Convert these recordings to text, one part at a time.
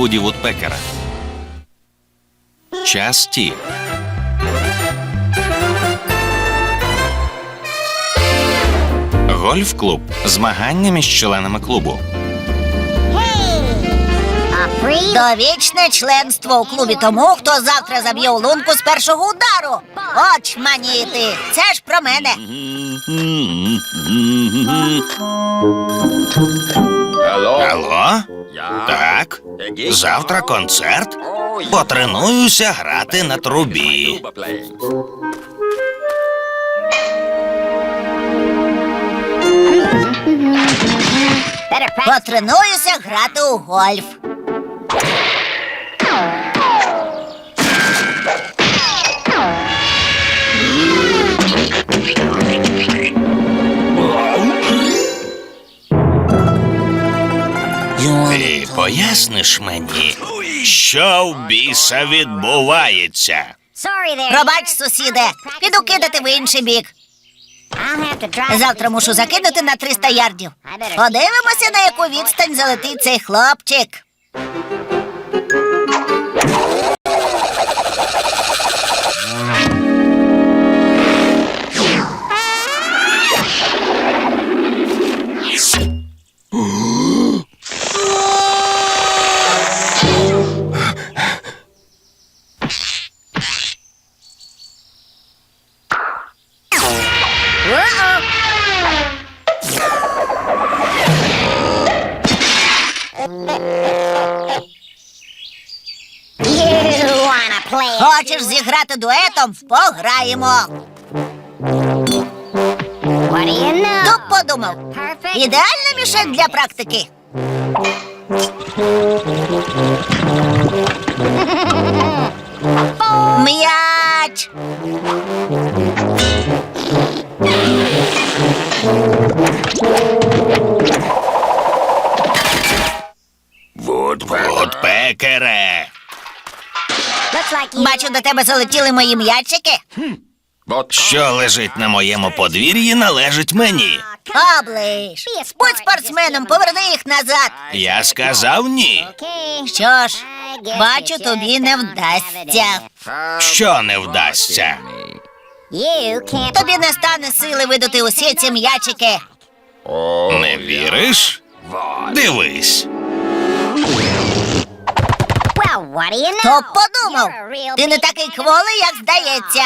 Вуді Вудпекера. Час ті. Гольф-клуб. Змагання між членами клубу. Довічне членство у клубі тому, хто завтра заб'є у лунку з першого удару. От маніти, це ж про мене. Алло? Так. Завтра концерт. Потренуюся грати на трубі. Потренуюся грати у гольф. Поясниш мені, що в біса відбувається? Пробач, сусіде, піду кидати в інший бік. Завтра мушу закинути на 300 ярдів. Подивимося, на яку відстань залетить цей хлопчик. Хочеш зіграти дуетом? Пограємо. Дуб подумав. Ідеальна мішень для практики. Бачу, до тебе залетіли мої м'ячики. Що лежить на моєму подвір'ї, належить мені. Оближ. Будь спортсменом, поверни їх назад. Я сказав ні. Що ж, бачу, тобі не вдасться. Що не вдасться? Тобі не стане сили видати усі ці м'ячики. Не віриш? Дивись. То подумав. Ти не такий кволий, як здається.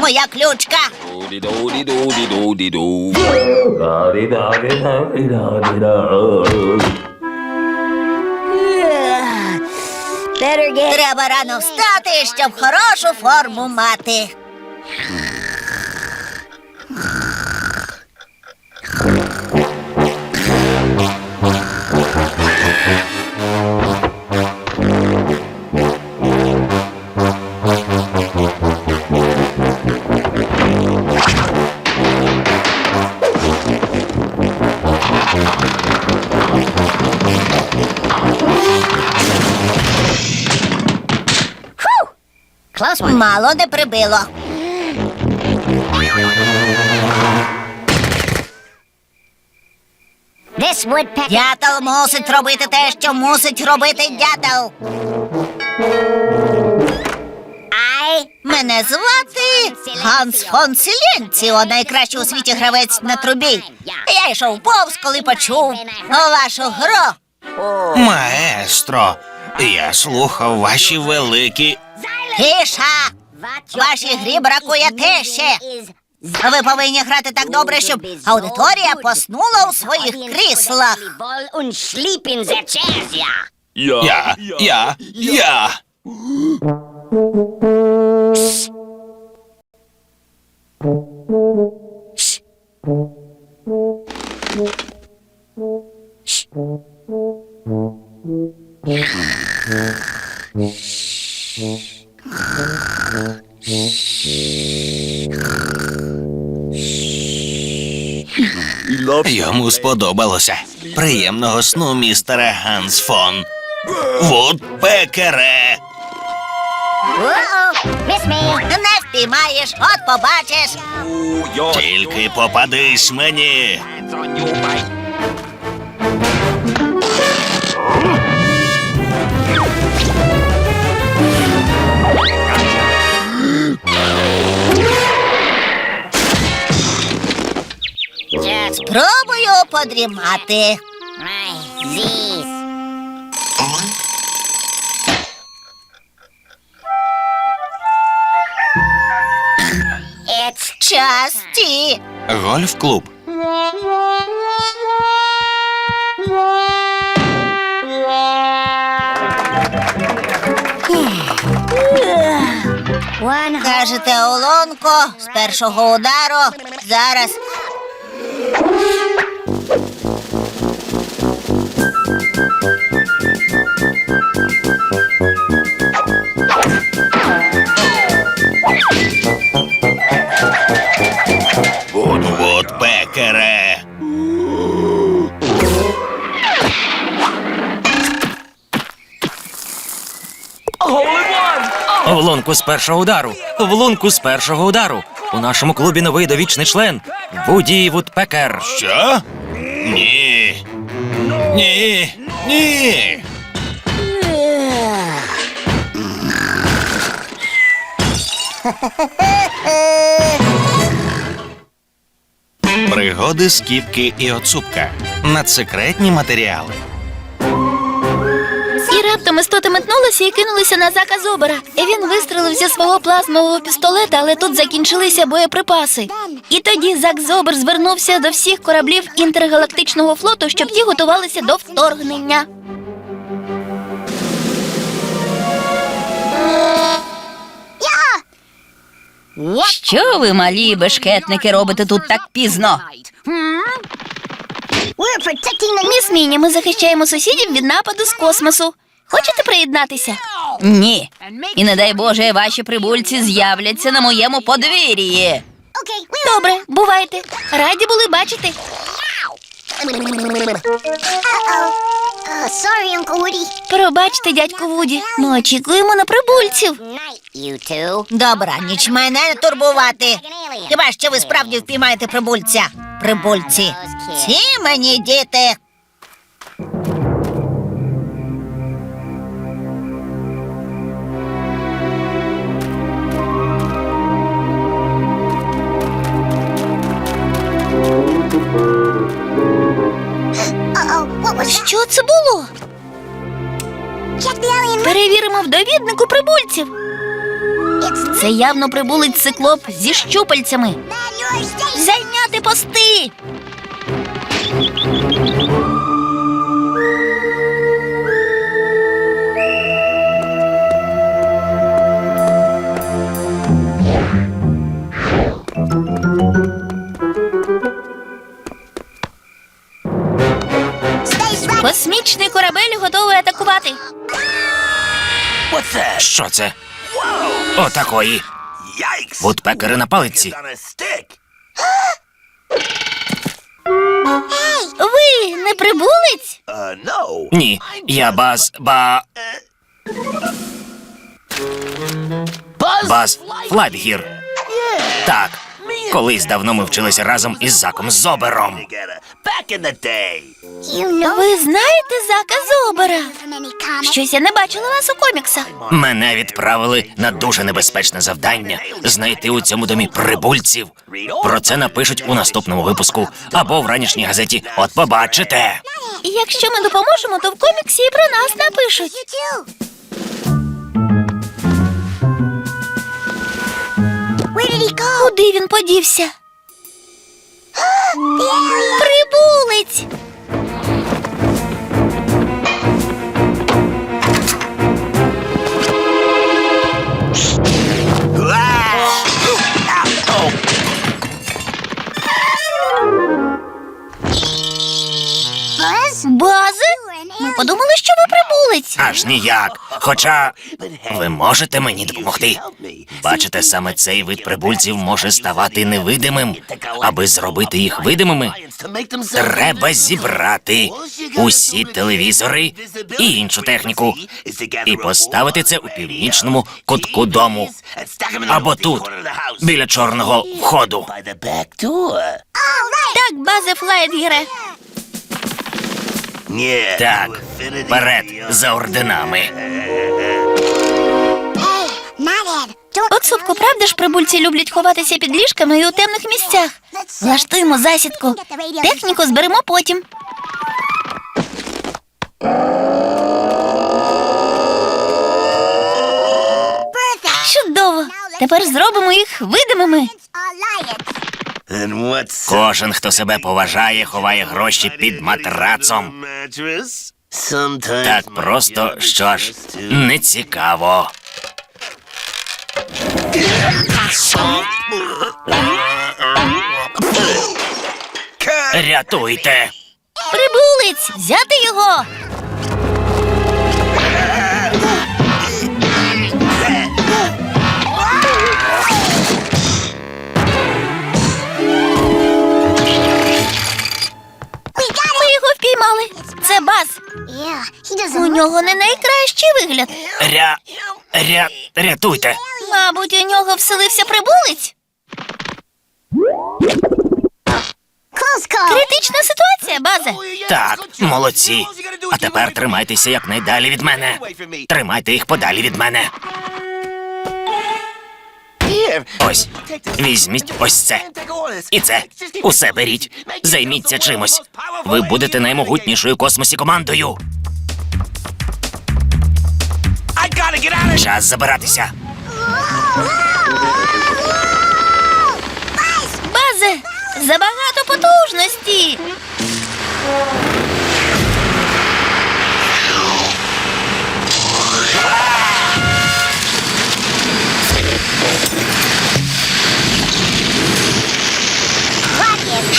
Моя ключка. Треба рано встати, щоб хорошу форму мати. Мало не прибило. Дятел мусить робити те, що мусить робити дятел. Мене звати Ганс фон Сіленціо, найкращий у світі гравець на трубі. Я йшов повз, коли почув вашу гру. Маестро, я слухав ваші великі. Тиша! Вашій грі бракує тиші. Ви повинні грати так добре, щоб аудиторія поснула у своїх кріслах. Я, я, я. Йому сподобалося. Приємного сну, містере Ганс фон. Вудпекере. Не впіймаєш, от побачиш. Тільки попадись мені. Спробую подрімати. Час ті. Гольф-клуб. Кажете, Олонко, з першого удару. Зараз. Лунку з першого удару. В лунку з першого удару. У нашому клубі новий довічний член Вуді Вудпекер. Що? Ні. Ні. Ні. Пригоди Скіпки і Оцупка. Надсекретні матеріали. І раптом істоти метнулися і кинулися на зака Зобера. І він вистрелив зі свого плазмового пістолета, але тут закінчилися боєприпаси. І тоді Зак Зобер звернувся до всіх кораблів інтергалактичного флоту, щоб ті готувалися до вторгнення. Що ви, малі бешкетники, робите тут так пізно? Міс Міні, ми захищаємо сусідів від нападу з космосу. Хочете приєднатися? Ні. І не дай Боже, ваші прибульці з'являться на моєму подвір'ї. Добре, бувайте. Раді були бачити. Sorry, Uncle Woody. Пробачте, дядьку Вуді. Ми очікуємо на прибульців. Night, you two. Добра, ніч мене не турбувати. Хіба що ви справді впіймаєте прибульця? Прибульці. Ці мені діти. Що це було? Перевіримо в довіднику прибульців. Це явно прибулець циклоп зі щупальцями. Зайняти пости. Космічний корабель готовий атакувати. Що це? Отакої. Вудпекери на палиці. Ви не прибулець? Ні, я баз. ба. Баз Флайбгір. Так. Колись давно ми вчилися разом із Заком Зобером. Ви знаєте Зака Зобера? Щось я не бачила вас у коміксах. Мене відправили на дуже небезпечне завдання знайти у цьому домі прибульців. Про це напишуть у наступному випуску або в ранішній газеті. От побачите. І якщо ми допоможемо, то в коміксі і про нас напишуть. Куди він подівся? Прибулець! Подумали, що ви прибулець. Аж ніяк. Хоча ви можете мені допомогти. Бачите, саме цей вид прибульців може ставати невидимим. Аби зробити їх видимими, Треба зібрати усі телевізори і іншу техніку і поставити це у північному кутку дому. Або тут, біля чорного входу. Так, базе Флайтгере. Так, вперед за орденами. Madhead, От супку, правда ж прибульці люблять ховатися під ліжками і у темних місцях? Влаштуємо засідку. Техніку зберемо потім. Чудово! Тепер зробимо їх видимими. Кожен, хто себе поважає, ховає гроші під матрацом. Так просто, що ж, не цікаво. Рятуйте! Прибулець! Взяти його! У нього не найкращий вигляд. Ря... Ря... Рятуйте! Мабуть, у нього вселився прибулець. Критична ситуація, Базе. Так, молодці. А тепер тримайтеся якнайдалі від мене. Тримайте їх подалі від мене. Ось, візьміть ось це. І це. Усе беріть. Займіться чимось. Ви будете наймогутнішою космосі командою. Час забиратися. Базе, забагато потужності.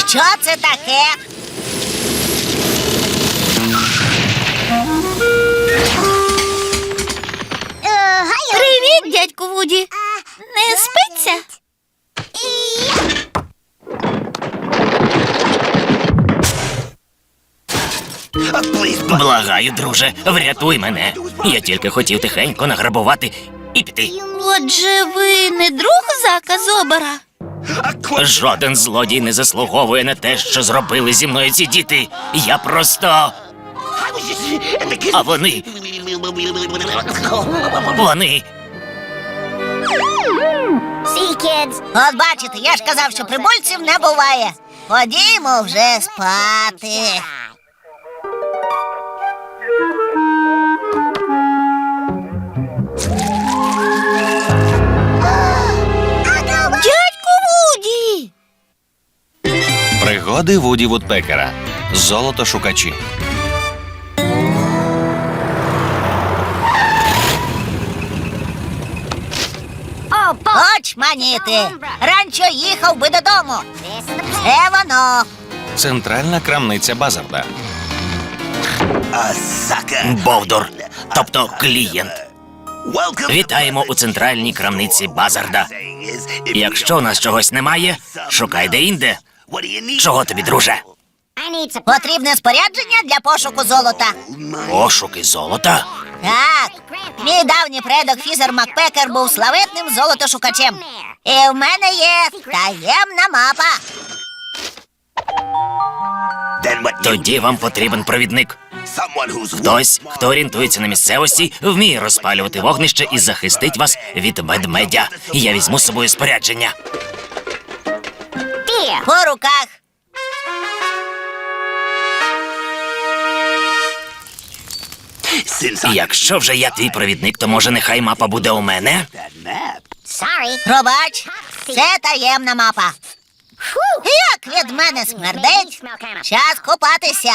Що це таке? Uh. Привіт, дядьку Вуді. Не спиться? Благаю, друже, врятуй мене. Я тільки хотів тихенько награбувати і піти. Отже, ви не друг зака Зобера? Жоден злодій не заслуговує на те, що зробили зі мною ці діти. Я просто. А вони. Вони. See. От бачите, я ж казав, що прибульців не буває. Ходімо вже спати. Пригоди Вуді Вудпекера. Золото шукачі. Boy. Очманіти. Ранчо їхав би додому. Це воно. Центральна крамниця Базарда. Бовдур, тобто клієнт. Вітаємо у центральній крамниці Базарда. Якщо у нас чогось немає, шукай де-інде. Чого тобі, друже? Потрібне спорядження для пошуку золота. Пошуки золота? Так, мій давній предок Фізер Макпекер був славетним золотошукачем. І в мене є таємна мапа. Тоді вам потрібен провідник. Хтось, хто орієнтується на місцевості, вміє розпалювати вогнище і захистить вас від медмедя. Я візьму з собою спорядження. По руках. Якщо вже я твій провідник, то може нехай мапа буде у мене. Sorry. Пробач, це таємна мапа. Як від мене смердить? Час купатися.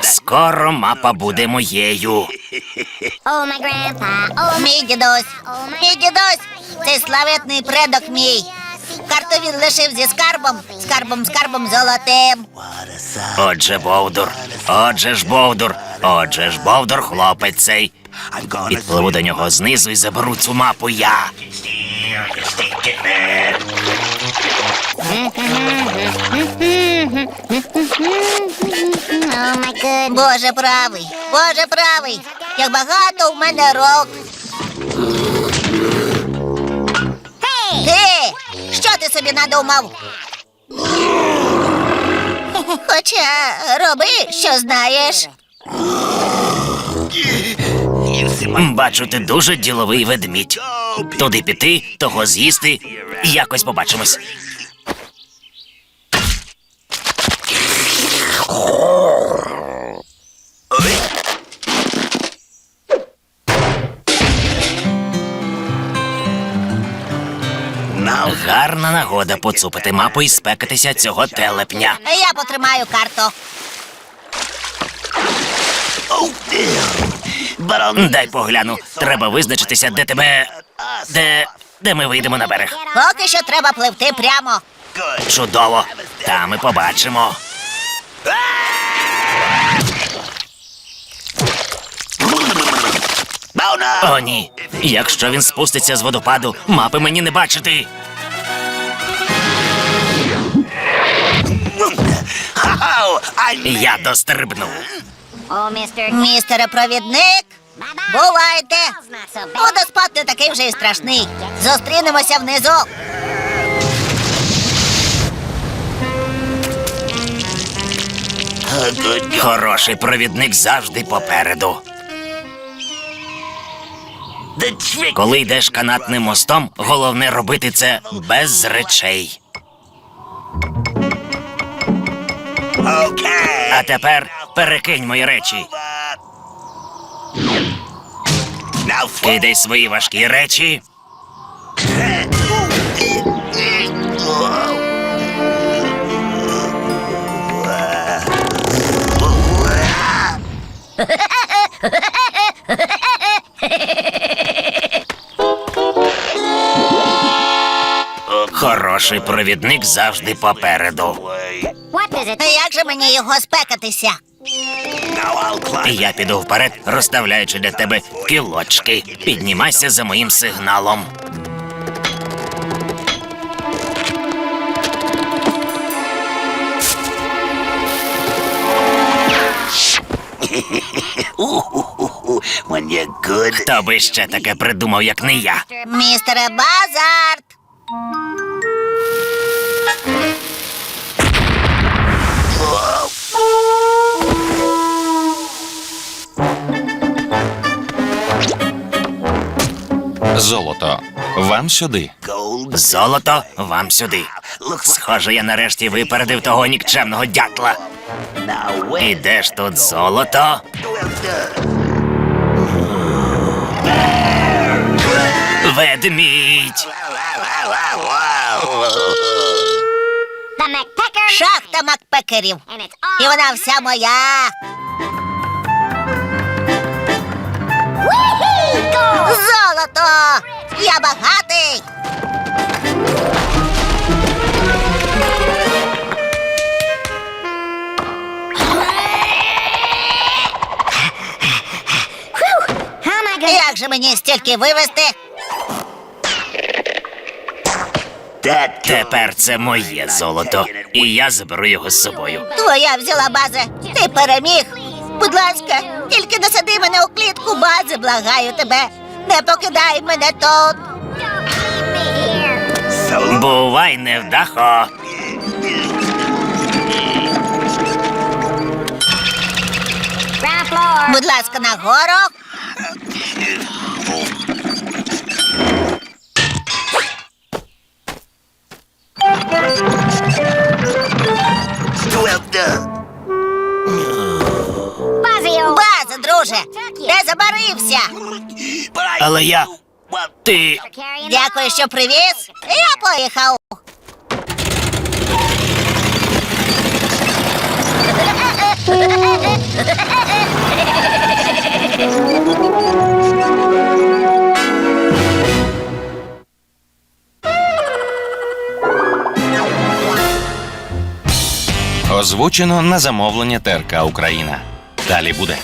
Скоро мапа буде моєю. Oh, my grandpa. Oh, Мій дідусь, мій дідусь, цей славетний предок мій. Карту він лишив зі скарбом, скарбом, скарбом золотим. Отже, Бовдур, отже ж Бовдур, отже ж Бовдур, хлопець цей. Підпливу до нього знизу і заберу цю мапу я. Боже правий, Боже правий. Як багато в мене рок. Ти, що ти собі надумав? Хоча роби, що знаєш. Бачу, ти дуже діловий ведмідь. Туди піти, того з'їсти. і Якось побачимось. Гарна нагода поцупити мапу і спекатися цього телепня. Я потримаю карту. Дай погляну. Треба визначитися, де тебе. Де. де ми вийдемо на берег. Поки що треба пливти прямо. Чудово. Там ми побачимо. О, ні. Якщо він спуститься з водопаду, мапи мені не бачити. Я дострибну. Містере провідник, бувайте. Водоспад не такий вже й страшний. Зустрінемося внизу. Хороший провідник завжди попереду. Коли йдеш канатним мостом, головне робити це без речей. А тепер перекинь мої речі. Кидай свої важкі речі. Хороший провідник завжди попереду. Як же мені його спекатися? Я піду вперед, розставляючи для тебе кілочки. Піднімайся за моїм сигналом. Хто би ще таке придумав, як не я? Містере Базард. Золото. Вам сюди. Золото вам сюди. Схоже, я нарешті випередив того нікчемного дятла. І де ж тут золото? Ведмідь! Шахта Макпекерів. І вона вся моя. Золото! Я багатий. Як же мені стільки вивезти? Тепер це моє золото, і я заберу його з собою. Твоя взяла базе. Ти переміг. Будь ласка, тільки не сади мене у клітку бази, благаю тебе. Не покидай мене тут. Don't me here. Бувай невдахо. Будь ласка, нагору. Buzzio. Друже. Де забарився? Але я. Ти. Дякую, що привіз. Я поїхав. Озвучено на замовлення ТРК Україна. Далі буде.